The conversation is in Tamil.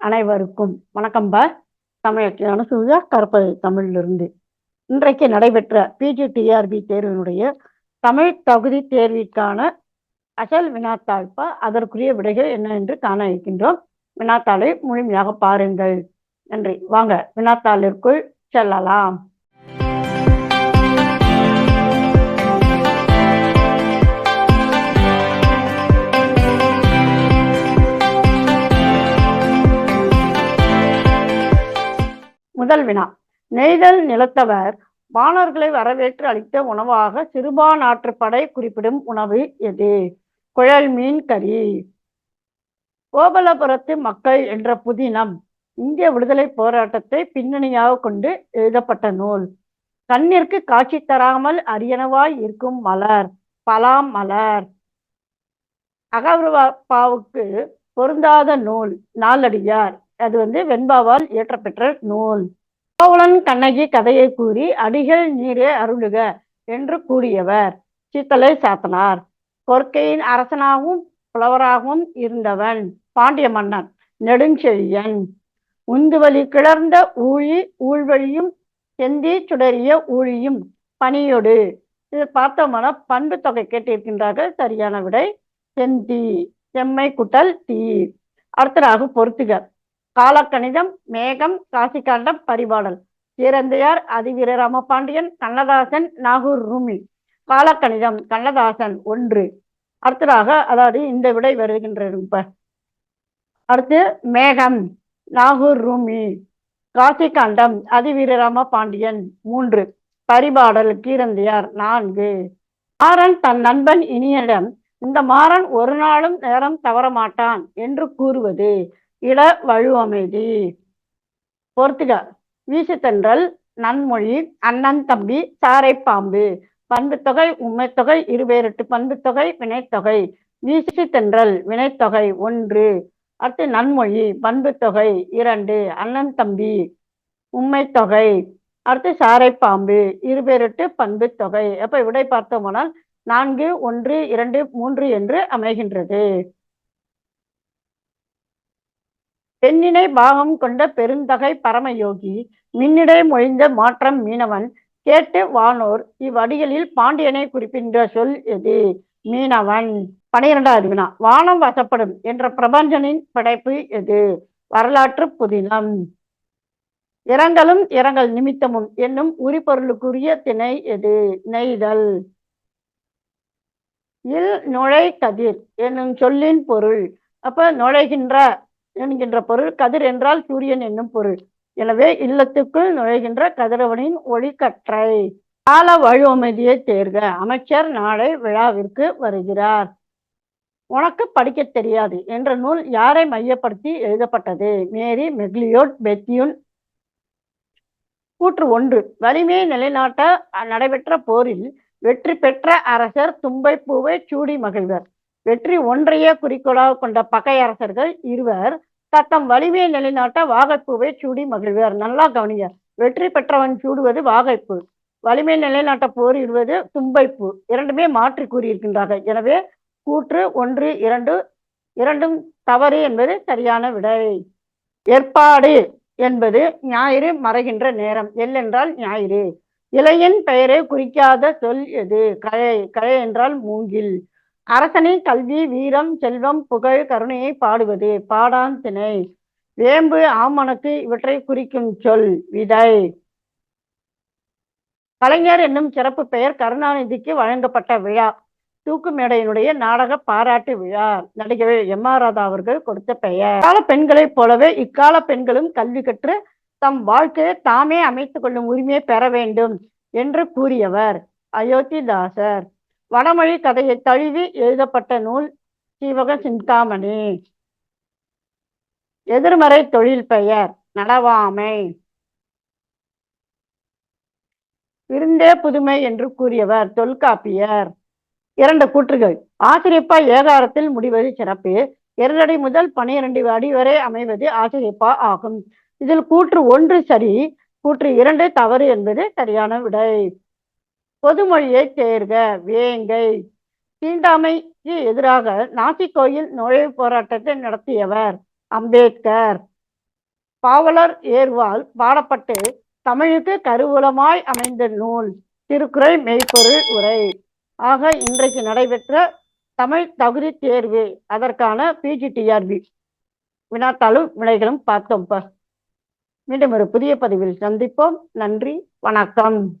அனைவருக்கும் வணக்கம் பா. தமிழ் அனுசூயா கருப்பது தமிழிலிருந்து. இன்றைக்கு நடைபெற்ற பிஜிடிஆர்பி தேர்வினுடைய தமிழ் தகுதி தேர்விற்கான அசல் வினாத்தாழ்ப்பா அதற்குரிய விடைகள் என்ன என்று காண இருக்கின்றோம். வினாத்தாளை முழுமையாக பாருங்கள். நன்றி. வாங்க வினாத்தாளிற்குள் செல்லலாம். முதல் வினா. நெய்தல் நிலத்தவர் வானர்களை வரவேற்று அளித்த உணவாக சிறுபான் ஆற்றுப்படை குறிப்பிடும் உணவு எது? குழல் மீன் கறி. கோபலபுரத்து மக்கள் என்ற புதினம். இந்திய விடுதலை போராட்டத்தை பின்னணியாக கொண்டு எழுதப்பட்ட நூல். கண்ணிற்கு காட்சி தராமல் அரியனவாய் இருக்கும் மலர் பலாம் மலர். அகர்வாவுக்கு பொருந்தாத நூல் நாளடியார் அது வந்து வெண்பாவால் இயற்றப்பெற்ற நூல். கோவலன் கண்ணகி கதையை கூறி அடிகள் நீரே அருளுக என்று கூறியவர். சித்தலை சாத்தனார். கொற்கையின் அரசனாகவும் புலவராகவும் இருந்தவன் பாண்டிய மன்னன் நெடுஞ்செழியன். உந்துவலி கிளர்ந்த ஊழி ஊழ்வழியும் செந்தி சுடறிய ஊழியும் பனியோடு இது பார்த்தோம்னா பண்பு தொகை கேட்டிருக்கின்றார்கள். சரியான விடை செந்தி செம்மை குட்டல் தீ அடுத்ததாக பொருத்துக காலக்கணிதம் மேகம் காசிகாண்டம் பரிபாடல். சீரந்தையார் அதிவீர ராமபாண்டியன் கண்ணதாசன் நாகூர் ரூமி. காலக்கணிதம் கண்ணதாசன் ஒன்று. அடுத்ததாக அதாவது இந்த விடை வருகின்றது இப்ப. அடுத்து மேகம் நாகூர் ரூமி. காசிகாண்டம் அதிவீரராம பாண்டியன் மூன்று. பரிபாடல் கீரந்தையார் நான்கு. மாறன் தன் நண்பன் இனியனிடம் இந்த மாறன் ஒரு நாளும் நேரம் தவறமாட்டான் என்று கூறுவது. இட வழுவமைதி. பொறுத்துக வீசுத்தன்றல் நன்மொழி அண்ணன் தம்பி சாரை பாம்பு. பண்புத்தொகை உண்மைத்தொகை இருவேரெட்டு பண்புத்தொகை வினைத்தொகை. வீசி தென்றல் வினைத்தொகை ஒன்று. அடுத்து நன்மொழி பண்புத்தொகை இரண்டு. அண்ணன் தம்பி உண்மைத்தொகை. அடுத்து சாரை பாம்பு இருபேரெட்டு பண்புத்தொகை. அப்ப விடை பார்த்தோமானால் நான்கு ஒன்று இரண்டு மூன்று என்று அமைகின்றது. பெண்ணினை பாகம் கொண்ட பெருந்தகை பரமயோகி மின்னிடை மொழிந்த மாற்றம் மீனவன் கேட்டு வானோர் இவ்வடிகளில் பாண்டியனை குறிப்பின்ற சொல் எது? மீனவன். பனிரெண்டாவது வினா. வானம் வசப்படும் என்ற பிரபஞ்சனின் படைப்பு எது? வரலாற்று புதினம். இரங்கலும் இரங்கல் நிமித்தமும் என்னும் உரிபொருளுக்குரிய திணை எது? நெய்தல். இல் நுழை கதிர் என்னும் சொல்லின் பொருள். அப்ப நுழைகின்ற என்கின்ற பொருள். கதிர் என்றால் சூரியன் என்னும் பொருள். எனவே இல்லத்துக்குள் நுழைகின்ற கதிரவனின் ஒளிக்கற்றை கால வழுவமைதியை தேர்க. அமைச்சர் நாளை விழாவிற்கு வருகிறார். உனக்கு படிக்க தெரியாது என்ற நூல் யாரை மையப்படுத்தி எழுதப்பட்டது? Mary McLeod Bethune. கூற்று ஒன்று. வலிமையை நிலைநாட்ட நடைபெற்ற போரில் வெற்றி பெற்ற அரசர் தும்பை பூவை சூடி மகிழ்வர். வெற்றி ஒன்றையே குறிக்கோளாக கொண்ட பகை அரசர்கள் இருவர் தத்தம் வலிமையை நிலைநாட்ட வாகைப்பூவை சூடி மகிழ்வர். நல்லா கவனிங்க. வெற்றி பெற்றவன் சூடுவது வாகைப்பூ. வலிமை நிலைநாட்ட போரிடுவது தும்பைப்பூ. இரண்டுமே மாற்றி கூறியிருக்கின்றார்கள். எனவே கூற்று ஒன்று இரண்டு இரண்டும் தவறு என்பது சரியான விடை. ஏற்பாடு என்பது ஞாயிறு மறைகின்ற நேரம். எல் என்றால் ஞாயிறு. இலையின் பெயரை குறிக்காத சொல் எது? கழை கழை என்றால் மூங்கில். அரசனின் கல்வி வீரம் செல்வம் புகழ் கருணையை பாடுவது. பாடான் திணை. வேம்பு ஆமணக்கு இவற்றை குறிக்கும் சொல் விதை. கலைஞர் என்னும் சிறப்பு பெயர் கருணாநிதிக்கு வழங்கப்பட்ட விழா. தூக்கு மேடையினுடைய நாடக பாராட்டு விழா. நடிகர் எம் ஆர் ராதா அவர்கள் கொடுத்த பெயர். கால பெண்களைப் போலவே இக்கால பெண்களும் கல்வி கற்று தம் வாழ்க்கையை தாமே அமைத்துக் கொள்ளும் உரிமையை பெற வேண்டும் என்று கூறியவர் அயோத்திதாசர். வடமொழி கதையை தழுவி எழுதப்பட்ட நூல் சீவக சிந்தாமணி. எதிர்மறை தொழில் பெயர் நடவாமை. விருந்தே புதுமை என்று கூறியவர் தொல்காப்பியர். இரண்டு கூற்றுகள். ஆசிரியப்பா ஏகாரத்தில் முடிவது சிறப்பு. இரண்டடி முதல் பனிரெண்டு அடி வரை அமைவது ஆசிரியப்பா ஆகும். இதில் கூற்று ஒன்று சரி கூற்று இரண்டு தவறு என்பது சரியான விடை. பொதுமொழியை தேர்க வேங்கை. தீண்டாமைக்கு எதிராக நாசி கோயில் நுழைவு போராட்டத்தை நடத்தியவர் அம்பேத்கர். பாவலர் ஏர்வால் பாடப்பட்டு தமிழுக்கு கருவூலமாய் அமைந்த நூல் திருக்குறள் மெய்ப்பொருள் உரை. ஆக இன்றைக்கு நடைபெற்ற தமிழ் தகுதி தேர்வு அதற்கான பிஜிடிஆர்பி வினாத்தாளும் வினைகளும் பார்த்தோம்ப்பா மீண்டும் ஒரு புதிய பதிவில் சந்திப்போம். நன்றி வணக்கம்.